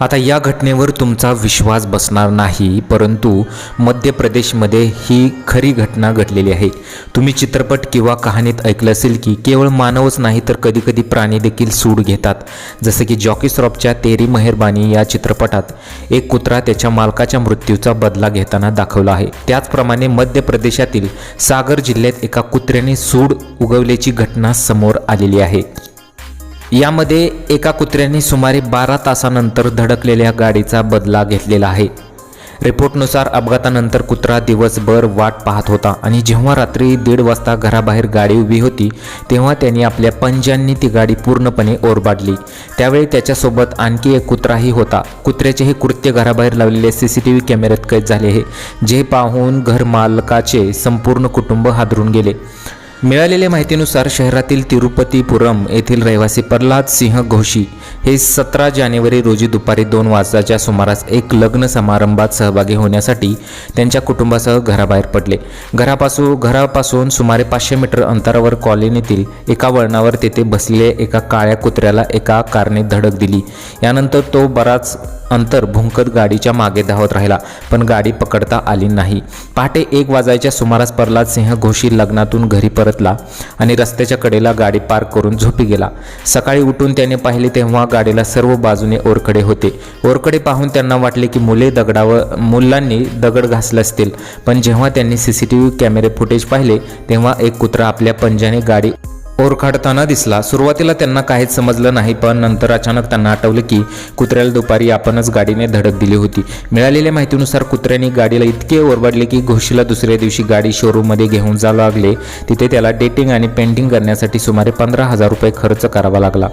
आता या घटनेवर तुमचा विश्वास बसणार नाही परंतु मध्य प्रदेशमध्ये ही खरी घटना घडलेली आहे. तुम्ही चित्रपट किंवा कहाणीत ऐकलं असेल की केवळ मानवच नाही तर कधीकधी प्राणी देखील सूड घेतात. जसं की जॉकी श्रॉफच्या तेरी मेहरबानी या चित्रपटात एक कुत्रा त्याच्या मालकाच्या मृत्यूचा बदला घेताना दाखवला आहे. त्याचप्रमाणे मध्य प्रदेशातील सागर जिल्ह्यात एका कुत्र्याने सूड उगवल्याची घटना समोर आलेली आहे. यामध्ये एका कुत्र्याने सुमारे बारा तासानंतर धडकलेल्या गाडीचा बदला घेतलेला आहे. रिपोर्टनुसार अपघातानंतर कुत्रा दिवसभर वाट पाहत होता आणि जेव्हा रात्री दीड वाजता घराबाहेर गाडी उभी होती तेव्हा त्यांनी आपल्या पंजांनी ती गाडी पूर्णपणे ओरबाडली. त्यावेळी त्याच्यासोबत आणखी एक कुत्राही होता. कुत्र्याचे हे कृत्य घराबाहेर लावलेले सी सी टी व्ही कॅमेऱ्यात कैद झाले आहे जे पाहून घरमालकाचे संपूर्ण कुटुंब हादरून गेले. मिळालेल्या माहितीनुसार शहरातील तिरुपतीपुरम येथील रहिवासी प्रल्हाद सिंह घोशी हे सतरा जानेवारी रोजी दुपारी दोन वाजताच्या सुमारास एक लग्न समारंभात सहभागी होण्यासाठी त्यांच्या कुटुंबासह घराबाहेर पडले. घरापासून घरापासून सुमारे पाचशे मीटर अंतरावर कॉलनीतील एका वळणावर तेथे बसलेल्या एका काळ्या कुत्र्याला एका कारने धडक दिली. यानंतर तो बराच अंतर भुंकत गाडीच्या मागे धावत राहिला. पण गाडी पकडता आली नाही. पहाटे एक वाजायच्या सुमारास प्रल्हाद सिंह घोशी लग्नातून घरी परतला आणि रस्त्याच्या कडेला गाडी पार्क करून झोपी गेला. सकाळी उठून त्याने पाहिले तेव्हा गाडीला सर्व बाजूने ओरकडे होते. ओरकडे पाहून त्यांना वाटले की मुले दगडावर मुलांनी दगड घासले असतील. पण जेव्हा त्यांनी सी सी टी व्ही कॅमेरे फुटेज पाहिले तेव्हा एक कुत्रा आपल्या पंजाने गाडी ओरखाडताना दिसला. सुरुवातीला त्यांना काहीच समजलं नाही पण नंतर अचानक त्यांना आठवलं की कुत्र्याला दुपारी आपणच गाडीने धडक दिली होती. मिळालेल्या माहितीनुसार कुत्र्याने गाडीला इतके ओरबाडले की घोशीला दुसऱ्या दिवशी गाडी शोरूममध्ये घेऊन जावं लागले. तिथे त्याला डेटिंग आणि पेंटिंग करण्यासाठी सुमारे पंधरा हजार रुपये खर्च करावा लागला.